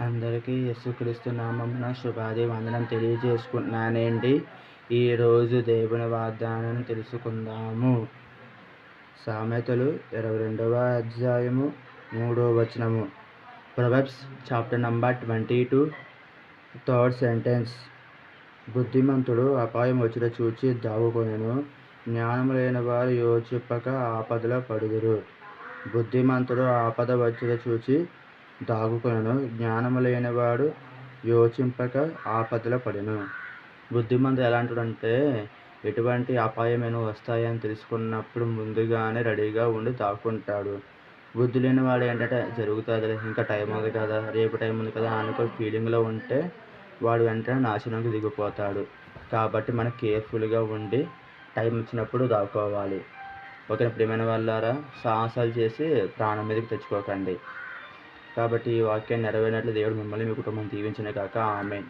అందరికీ యేసుక్రీస్తు నామమున శుభాది వందనం తెలియజేసుకుంటున్నానండి. ఈరోజు దేవుని వాగ్దానం తెలుసుకుందాము. సామెతలు ఇరవై రెండవ అధ్యాయము మూడవ వచనము. Proverbs chapter number twenty two third sentence. బుద్ధిమంతుడు అపాయం వచ్చిన చూచి దాగుకొనెను జ్ఞానం లేని వారు యోచింపక ఆపదలో పడుదురు. బుద్ధిమంతుడు ఆపద వచ్చిన చూచి దాగుకొనెను. జ్ఞానము లేనివాడు యోచింపక ఆపదలో పడెను. బుద్ధిమంతుడు ఎలాంటిదంటే ఎటువంటి అపాయమైన వస్తాయని తెలుసుకున్నప్పుడు ముందుగానే రెడీగా ఉండి దాక్కుంటాడు. బుద్ధి లేని వాడు ఏంటంటే జరుగుతుంది ఇంకా టైం ఉంది కదా రేపు టైం ఉంది కదా అనుకో ఫీలింగ్లో ఉంటే వాడు వెంటనే నాశనంకి దిగిపోతాడు. కాబట్టి మనం కేర్ఫుల్గా ఉండి టైం వచ్చినప్పుడు దాక్కోవాలి. ఓకే ప్రియమైన వాళ్ళారా సాహసాలు చేసి ప్రాణం మీదకి తెచ్చుకోకండి. కాబట్టి ఈ వాక్యాన్ని నెరవేరినట్లు దేవుడు మిమ్మల్ని మీ కుటుంబం దీవించిన కాక ఆమె